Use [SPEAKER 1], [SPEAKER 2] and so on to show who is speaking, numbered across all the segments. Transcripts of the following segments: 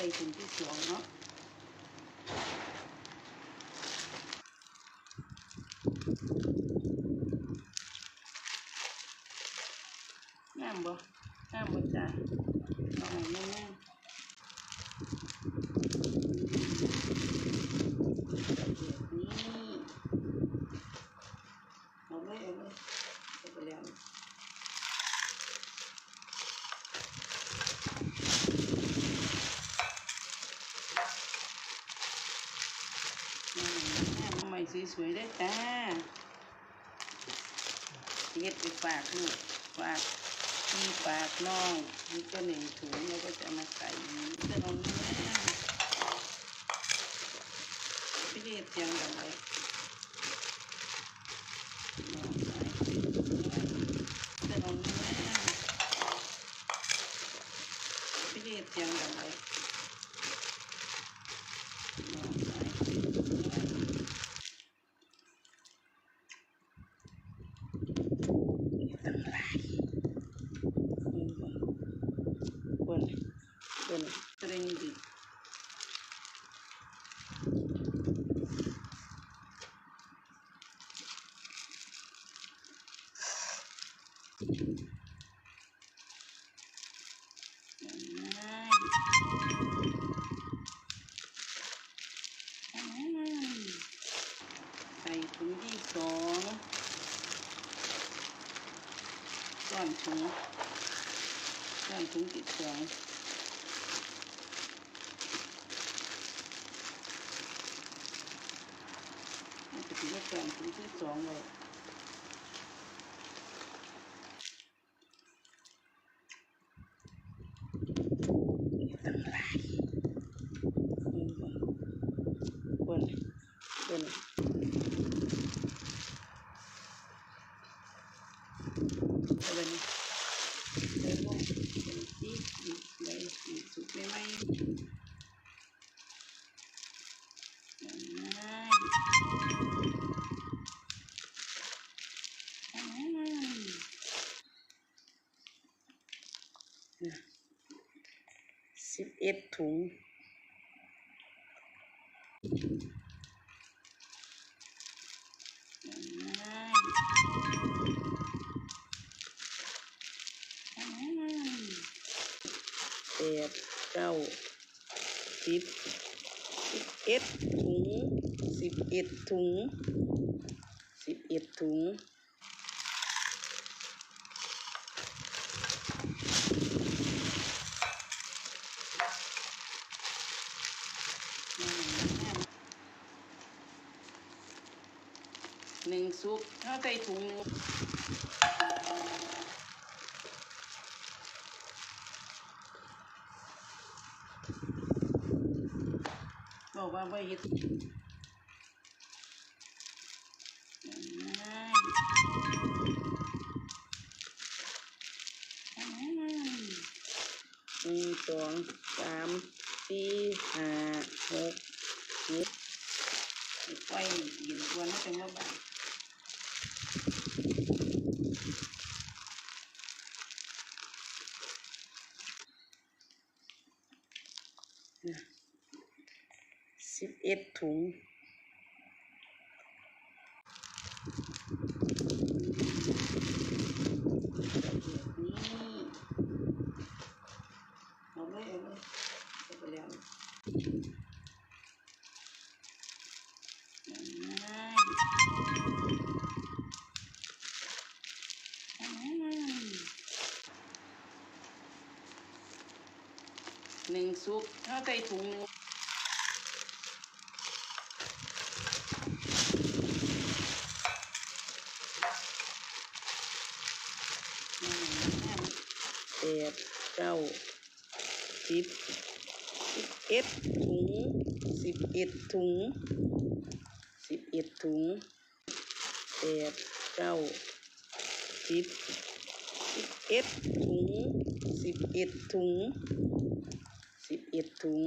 [SPEAKER 1] ใส่ถุงที่สองเนาะงามบ่งามบ่จ้าเอาให้แม่งามนี่เอาเลยเอาเลยเอาไปแล้ว ท วยๆด้วยจ้าเย็ดไปฝากลูกฝากพี่ฝากน้องนี่ก็หนึ่งถุงแล้วก็จะมาใส่จะลองแม่พี่เย็ดยังกันเลยลองใส่จะลองแม่พี่เย็ดยังกันเลยลองใส่ ตั้งหลายอืมบนบนตรงนี้ดิใส่ถุงที่สอง ก้อนถุงก้อนถุงติดสองน่จะถือว่าก้อนถุงที่สองเลยตั้งหลายอืมบนบนอะไรนี่ เดี๋ยวลงเป็นที่อีกเลยอีกสุดไม่ไหมสิบเอ็ดถุง แปดเก้าสิบสิบเอ็ดถุงสิบเอ็ดถุงสิบเอ็ดถุง ซุปถ้าใส่ถุงบอกว่าไม่ยึดหนึ่งสองสามสี่ห้าหกเจ็ดไฟยืนควรให้เป็นว่าบาทสิบเอ็ด ถุงนี่เอาเลยเอาเลยเอาไปแล้วหนึ่งซุปถ้าใส่ถุงหนึ่งแปดเก้าสิบสิบเอ็ดถุงสิ บเอ็ดถุงสิบเอ็ดถุงแปดเก้าสิบสิบเอ็ดถุงสิบเอ็ดถุงสิบเอ็ดถุง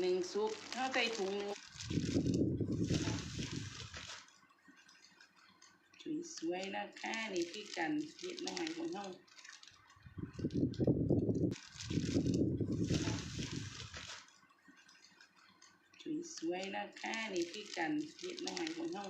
[SPEAKER 1] หนึ่งซุปเข้าใส่ถุงหนึงสวยๆนะคะนี่คือกันเฮ็ดน้อยของเฮาสวยๆนะคะนี่คือกันเฮ็ดน้อยของเฮา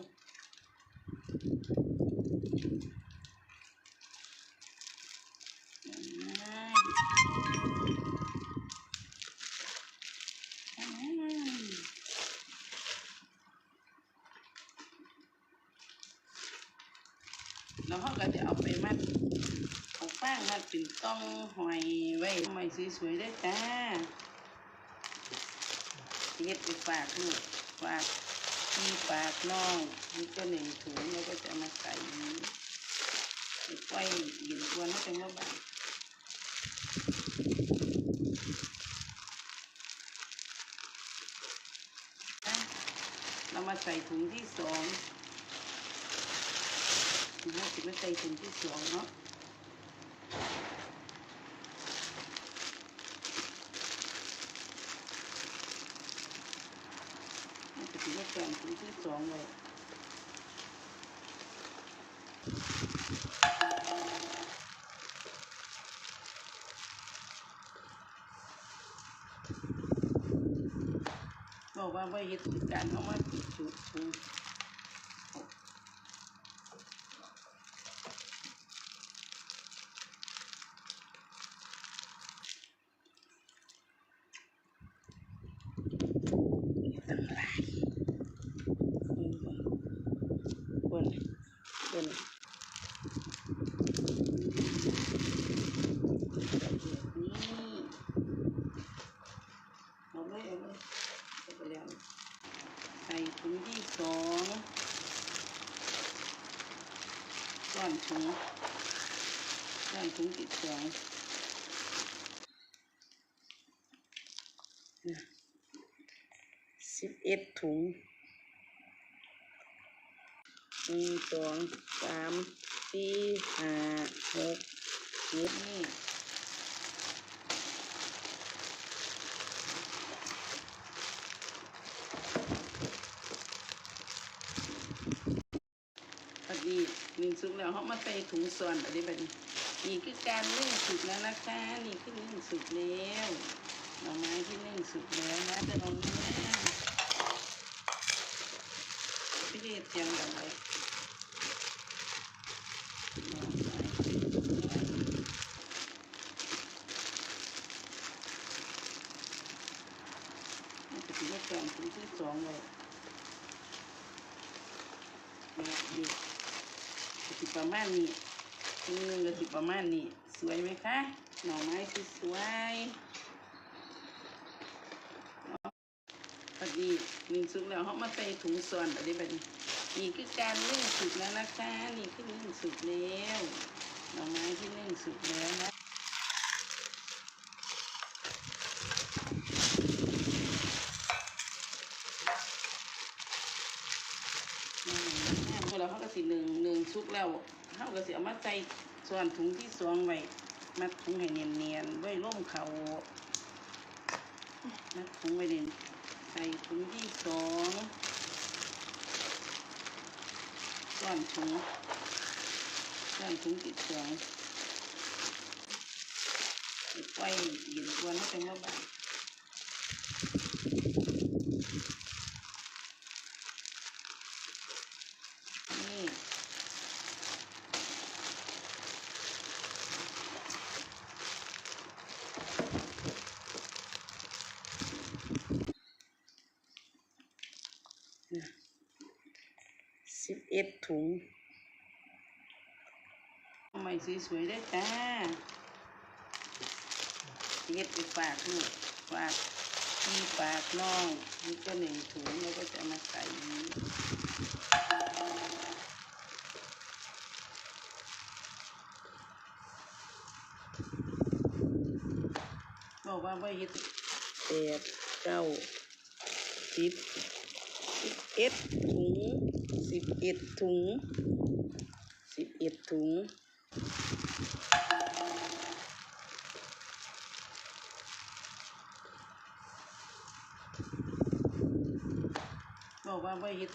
[SPEAKER 1] แล้วเขาก็จะเอาไปมัดเอาฟางมัดเป็นต้องหอยไว้ทำไมสวยๆได้จ้าเฮ็ดไปฝากลูกฝากพี่ฝากน้องนี่ก็หนึ่งถุงแล้วก็จะมาใส่ไปปล่อยเย็นตัวนั่นเป็นว่าบางเรามาใส่ถุงที่สอง เราจะไมาใส่ถุงที่สองเนาะมันจะถือว่าแกงถุงที่สองเลยบอกว่าว่าเฮ็ดการเขามาจุดถุงหลายบนบนนี่เอาเลยเอาเลยเอาไปแล้วใส่ถุงที่สอง ก้อนถุงก้อนถุงที่สองสิบเอ็ดถุงห นึ่งสองสามสี่ห้าหกเจ็ดนี่พอดีหนึ่งสุกแล้วเขามาใส่ถุงส่วนอะไรแบบนี้นี่คือการนึ่งสุกแล้วนะคะนี่คือนึ่งสุกแล้วหน่อไม้ที่นึ่งสุกแล้วนะจะลองดูนะพี่เรียเตรียมกันเลยหน่อไม้สุกแล้วนี่จะถือว่าแกงถุงที่สองเลยนะอยู่ก็สิ ประมาณนี้ถุงหนึ่งก็สิประมาณนี้ สวยไหมคะ หน่อไม้ที่สวยพอดีหนึ่งสุกแล้วเขามาใส่ถุงส่วนอะไรแบบนี้นี่คือการเล่นสุกแล้วนะคะ นี่คือนึ่งสุกแล้วหน่อไม้ที่นึ่งสุกแล้วนะอืมพอ แล้วเขาก็สิหนึ่งหนึ่งสุกแล้วเขาก็สิเอามาใส่ส่วนถุงที่สองไว้มัดถุงให้เนียนๆไว้ร่มเขามัดถุงไว้เนียนใส่ถุงที่สองก้อนถุงก้อนถุงที่สองไปปล่อยเย็นตัวนั่นเป็นว่าบางนี่ สิบเอ็ดถุงทำไมสวยๆได้จ้าเฮ็ดไปฝากลูกฝากพี่ฝากน้องนี่ก็หนึ่งถุงแล้วก็จะมาใส่นี้บอกว่าว่าเฮ็ดแปดเก้าสิบสิบเอ็ดถุง สิดถุงสิดถุง บอกว่าไม่เห็ด